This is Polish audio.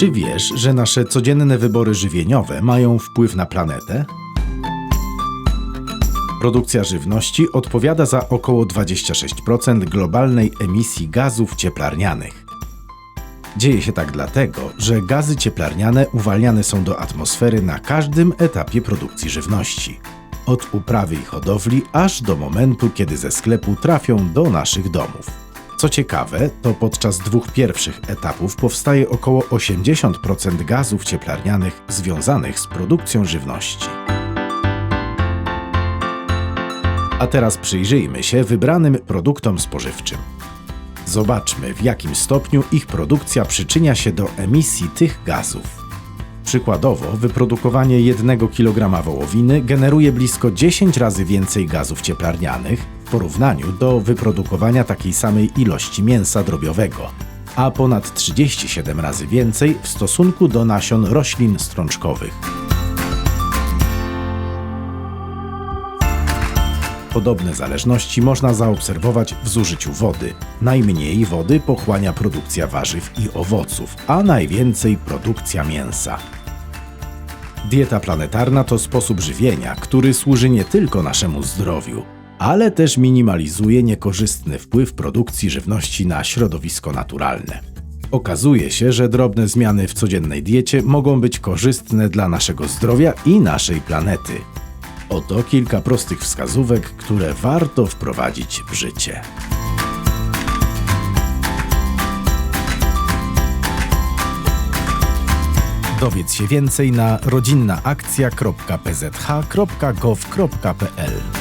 Czy wiesz, że nasze codzienne wybory żywieniowe mają wpływ na planetę? Produkcja żywności odpowiada za około 26% globalnej emisji gazów cieplarnianych. Dzieje się tak dlatego, że gazy cieplarniane uwalniane są do atmosfery na każdym etapie produkcji żywności. Od uprawy i hodowli aż do momentu, kiedy ze sklepu trafią do naszych domów. Co ciekawe, to podczas dwóch pierwszych etapów powstaje około 80% gazów cieplarnianych związanych z produkcją żywności. A teraz przyjrzyjmy się wybranym produktom spożywczym. Zobaczmy, w jakim stopniu ich produkcja przyczynia się do emisji tych gazów. Przykładowo, wyprodukowanie 1 kg wołowiny generuje blisko 10 razy więcej gazów cieplarnianych porównaniu do wyprodukowania takiej samej ilości mięsa drobiowego, a ponad 37 razy więcej w stosunku do nasion roślin strączkowych. Podobne zależności można zaobserwować w zużyciu wody. Najmniej wody pochłania produkcja warzyw i owoców, a najwięcej produkcja mięsa. Dieta planetarna to sposób żywienia, który służy nie tylko naszemu zdrowiu, ale też minimalizuje niekorzystny wpływ produkcji żywności na środowisko naturalne. Okazuje się, że drobne zmiany w codziennej diecie mogą być korzystne dla naszego zdrowia i naszej planety. Oto kilka prostych wskazówek, które warto wprowadzić w życie. Dowiedz się więcej na rodzinnaakcja.pzh.gov.pl